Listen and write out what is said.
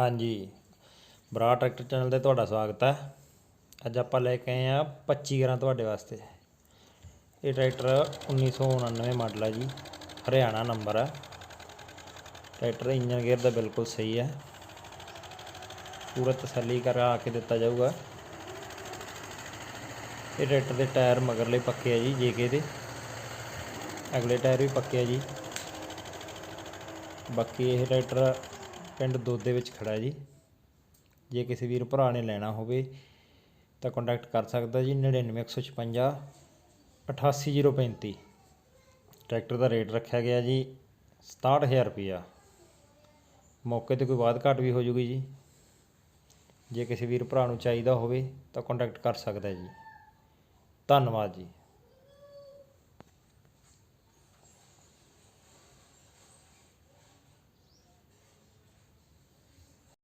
ਹਾਂਜੀ। ਬਰਾ tractor channel ਤੇ ਤੁਹਾਡਾ ਸਵਾਗਤ ਹੈ। ਅੱਜ ਆਪਾਂ ਲੈ ਕੇ ਆਏ ਆ 25 ਗਰਾਂ ਤੁਹਾਡੇ ਵਾਸਤੇ। ਇਹ ਟਰੈਕਟਰ 1999 ਮਾਡਲ ਹੈ ਜੀ। ਹਰਿਆਣਾ ਨੰਬਰ ਹੈ ਟਰੈਕਟਰ ਇੰਜਨ ਗੇਅਰ ਦਾ ਬਿਲਕੁਲ ਸਹੀ ਹੈ। ਪੂਰਾ ਤਸੱਲੀ ਕਰਾ ਕੇ ਦਿੱਤਾ ਜਾਊਗਾ। ਇਹ ਟਰੈਕਟਰ ਦੇ ਟਾਇਰ ਮਗਰਲੇ ਪੱਕੇ ਆ ਜੀ ਜੇਕੇ ਦੇ। ਅਗਲੇ ਟਾਇਰ ਵੀ ਪੱਕੇ ਆ ਜੀ। ਬਾਕੀ ਇਹ ਟਰੈਕਟਰ ਪਿੰਡ ਦੁੱਧ ਦੇ ਵਿੱਚ ਖੜਾ ਜੀ। ਜੇ ਕਿਸੇ ਵੀਰ ਭਰਾ ਨੇ ਲੈਣਾ ਹੋਵੇ ਤਾਂ ਕੰਟੈਕਟ ਕਰ ਸਕਦਾ ਜੀ 99156 88035 ਟਰੈਕਟਰ ਦਾ ਰੇਟ ਰੱਖਿਆ ਗਿਆ ਜੀ 67000 ਰੁਪਇਆ। ਮੌਕੇ ਤੇ ਕੋਈ ਬਾਤ ਘਾਟ ਵੀ ਹੋ ਜੂਗੀ ਜੀ। ਜੇ ਕਿਸੇ ਵੀਰ ਭਰਾ ਨੂੰ ਚਾਹੀਦਾ ਹੋਵੇ ਤਾਂ ਕੰਟੈਕਟ ਕਰ ਸਕਦਾ ਜੀ। ਧੰਨਵਾਦ ਜੀ।